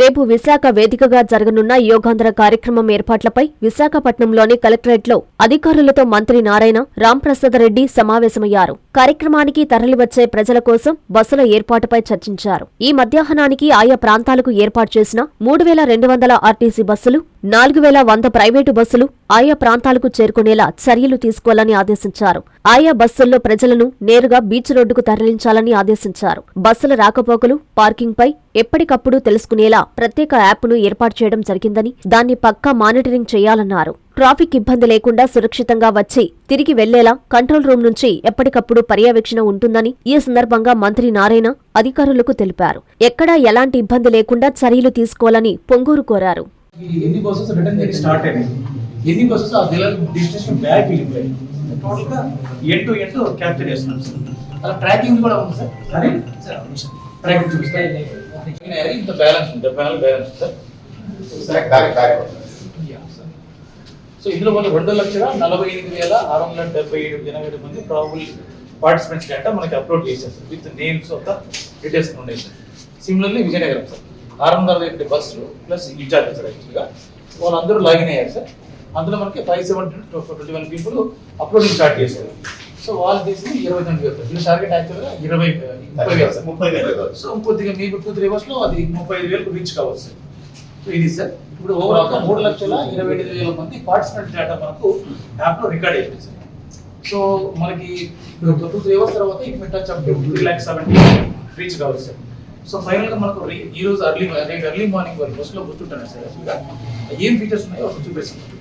రేపు విశాఖ వేదికగా జరగనున్న యోగాంధ్ర కార్యక్రమం ఏర్పాట్లపై విశాఖపట్నంలోని కలెక్టరేట్లో అధికారులతో మంత్రి నారాయణ రాంప్రసాద్ రెడ్డి సమావేశమయ్యారు. కార్యక్రమానికి తరలివచ్చే ప్రజల కోసం బస్సుల ఏర్పాటుపై చర్చించారు. ఈ మధ్యాహ్నానికి ఆయా ప్రాంతాలకు ఏర్పాటు చేసిన మూడు వేల రెండు వందల ఆర్టీసీ బస్సులు నాలుగు వేల వంద ప్రైవేటు బస్సులు ఆయా ప్రాంతాలకు చేరుకునేలా చర్యలు తీసుకోవాలని ఆదేశించారు. ఆయా బస్సుల్లో ప్రజలను నేరుగా బీచ్ రోడ్డుకు తరలించాలని ఆదేశించారు. బస్సుల రాకపోకలు పార్కింగ్ పై ఎప్పటికప్పుడు తెలుసుకునేలా ప్రత్యేక యాప్ను ఏర్పాటు చేయడం జరిగిందని దాన్ని పక్కా మానిటరింగ్ చేయాలన్నారు. ట్రాఫిక్ ఇబ్బంది లేకుండా సురక్షితంగా వచ్చి తిరిగి వెళ్ళేలా కంట్రోల్ రూమ్ నుంచి ఎప్పటికప్పుడు పర్యవేక్షణ ఉంటుందని ఈ సందర్భంగా మంత్రి నారాయణ అధికారులకు తెలిపారు. ఎక్కడా ఎలాంటి ఇబ్బంది లేకుండా చర్యలు తీసుకోవాలని పొంగూరు కోరారు. ట్రాకింగ్ కూడా ఉంది సార్. ట్రాకింగ్ చూపిస్తాయి ఇంత బ్యాలెన్స్ ఉంది. బ్యాలెన్స్ బ్యాలెన్స్ సార్ సో ఇందులో వాళ్ళు రెండు లక్షల నలభై ఎనిమిది వేల ఆరు వందల డెబ్బై ఏడు ఎనభై మంది ప్రాబుల్ పార్టిసిపెంట్స్ డేటా మనకి అప్లోడ్ చేశారు sir with names of the details ఉన్నాయి సార్ సిమిలర్లీ విజయనగరం సార్ ఆరు వందల అరవై ఒకటి బస్సులు ప్లస్ ఇన్ఛార్జ్ సార్ యాక్చువల్గా వాళ్ళందరూ లాగిన్ అయ్యారు సార్ అందులో మనకి five seventy twenty one people uploading start చేశారు. సో వాళ్ళు చేసింది ఇరవై తొమ్మిది వేలు. వీళ్ళ టార్గెట్ యాక్చువల్గా ఇరవై ముప్పై వేలు ముప్పై వేలు. సో కొద్దిగా మీకు టూ త్రీ లో అది ముప్పై ఐదు వేలకు రీచ్ కావచ్చు సార్. సో ఇది సార్. ఇప్పుడు ఓవరాల్గా మూడు లక్షల ఇరవై ఎనిమిది వేల మంది పార్టిసిపెంట్ డేటా మనకు యాప్లో రికార్డ్ అయిపోయింది సార్. సో మనకి టూ త్రీ అవర్స్ తర్వాత it might touch up three lakh seventy reach కావచ్చు సార్. సో ఫైనల్గా మనకు ఈ రోజు అర్లీ రేపు ఎర్లీ మార్నింగ్ వరకు బస్లో కూర్చుంటాను సార్. ఏం ఫీచర్స్ ఉన్నాయో చూపిస్తాను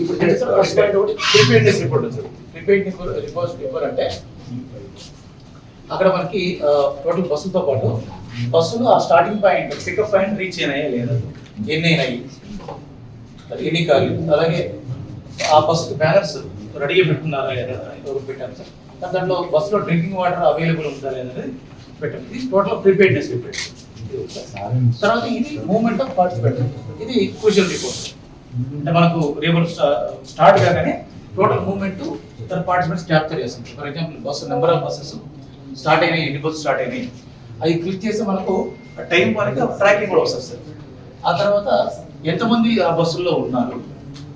ఇప్పుడు ఏంటి సార్ ఫస్ట్ పాయింట్ ఒకటి? ప్రిపేర్నెస్ రిపోర్ట్ ప్రిపేర్నెస్ అక్కడ మనకి టోటల్ బస్సులతో పాటు బస్సులు ఆ starting point pickup point reach అయినాయా లేదా? ఎన్ని అయినాయి? ఎన్ని కాదు. అలాగే ఆ బస్సుకి బ్యానర్స్ రెడీగా పెట్టుకున్నారా లేదా ఎవరు పెట్టారు సార్. దాంట్లో బస్సులో డ్రింకింగ్ వాటర్ అవైలబుల్ ఉందా లేదా అనేది పెట్టారు ఇది టోటల్ ప్రిపేర్నెస్ రిపోర్ట్. తర్వాత ఇది మూమెంట్ ఆఫ్ పార్టిసిపెంట్. ఇది క్రూషియల్ రిపోర్ట్. అంటే మనకు రేపు స్టార్ట్ కాగానే టోటల్ మూవ్మెంట్ ఇతర పార్టిసిపెంట్స్ క్యాప్చర్ చేస్తుంది. For example bus number of buses start అయినాయి ఎన్ని బస్సు స్టార్ట్ అయినాయి. అది క్లిక్ చేస్తే మనకు టైం వరకు ట్రాకింగ్ కూడా వస్తుంది సార్. ఆ తర్వాత ఎంతమంది ఆ బస్సుల్లో ఉన్నారు?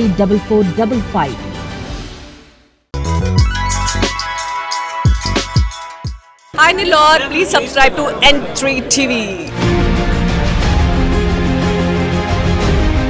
three double four double five. I'm Please subscribe to N3 TV.